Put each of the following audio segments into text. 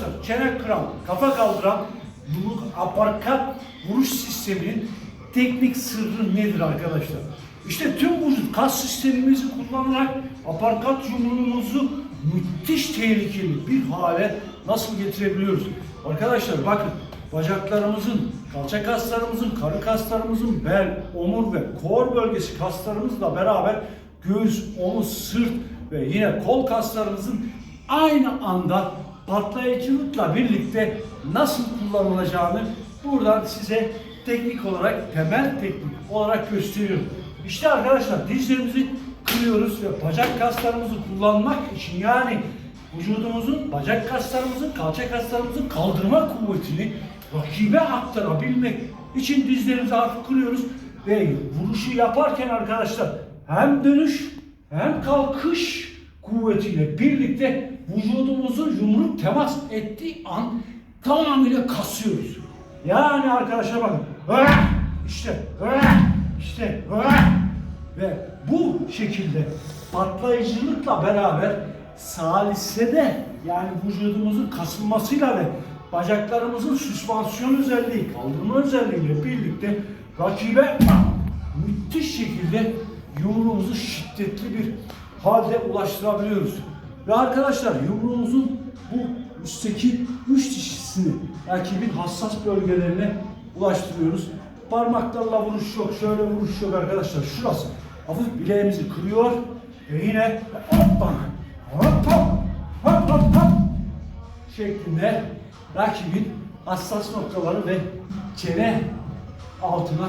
arkadaşlar çene kıran, kafa kaldıran yumruk aparkat vuruş sisteminin teknik sırrı nedir arkadaşlar? İşte tüm vücut kas sistemimizi kullanarak aparkat yumruğumuzu müthiş tehlikeli bir hale nasıl getirebiliyoruz? Arkadaşlar bakın bacaklarımızın, kalça kaslarımızın, karın kaslarımızın, bel, omur ve kor bölgesi kaslarımızla beraber göğüs, omuz, sırt ve yine kol kaslarımızın aynı anda patlayıcılıkla birlikte nasıl kullanılacağını buradan size teknik olarak, temel teknik olarak gösteriyorum. İşte arkadaşlar dizlerimizi kırıyoruz ve bacak kaslarımızı kullanmak için yani vücudumuzun, bacak kaslarımızın, kalça kaslarımızın kaldırma kuvvetini rakibe aktarabilmek için dizlerimizi hafif kırıyoruz ve vuruşu yaparken arkadaşlar hem dönüş hem kalkış kuvvetiyle birlikte vücudumuzu yumruk temas ettiği an tamamıyla kasıyoruz. Yani arkadaşlar bakın. işte işte ve bu şekilde patlayıcılıkla beraber salisede yani vücudumuzun kasılmasıyla ve bacaklarımızın süspansiyon özelliği, kaldırma özelliğiyle birlikte rakibe müthiş şekilde yumruğumuzu şiddetli bir halde ulaştırabiliyoruz. Ve arkadaşlar yumruğumuzun bu üstteki üç dişisini rakibin hassas bölgelerine ulaştırıyoruz. Parmaklarla vuruş yok, şöyle vuruş yok arkadaşlar. Şurası hafif bileğimizi kırıyor ve yine hoppa hop hop hop hop şeklinde rakibin hassas noktaları ve çene altına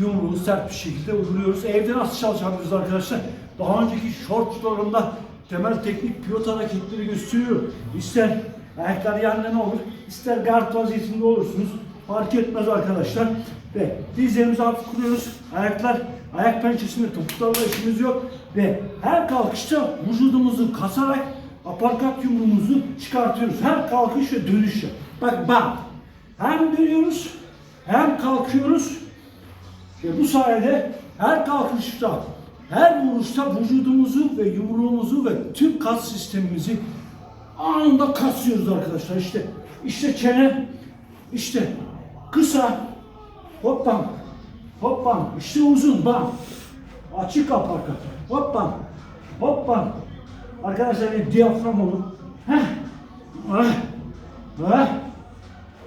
yumruğu sert bir şekilde uyguluyoruz. Evde nasıl çalışabiliriz arkadaşlar? Daha önceki shortlarımda temel teknik pivot hareketleri gösteriyor. İster ayaklar yan yana olur, ister guard vaziyetinde olursunuz. Fark etmez arkadaşlar. Ve dizlerimizi hafif kuruyoruz. Ayaklar ayak pençesinde topuklarla işimiz yok. Ve her kalkışta vücudumuzu kasarak aparkat yumruğumuzu çıkartıyoruz. Hem kalkış ve dönüşle. Bak bak. Hem dönüyoruz hem kalkıyoruz. Ve bu sayede her kalkışta, her vuruşta vücudumuzu ve yumruğumuzu ve tüm kas sistemimizi anında kasıyoruz arkadaşlar. İşte işte çene, işte kısa, hoppan, hoppan, işte uzun, bam, açık aparkat, hoppan, hoppan. Arkadaşlar bir diyafram olur. Heh, heh, heh.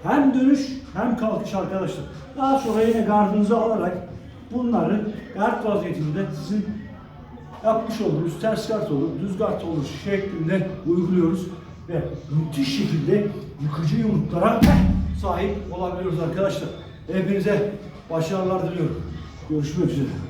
Hem dönüş hem kalkış arkadaşlar. Daha sonra yine gardınızı alarak bunları gard vaziyetinde sizin yapmış olduğunuz ters kart olur, düz kart olur şeklinde uyguluyoruz ve müthiş şekilde yıkıcı yumruklara sahip olabiliyoruz arkadaşlar. Hepinize başarılar diliyorum. Görüşmek üzere.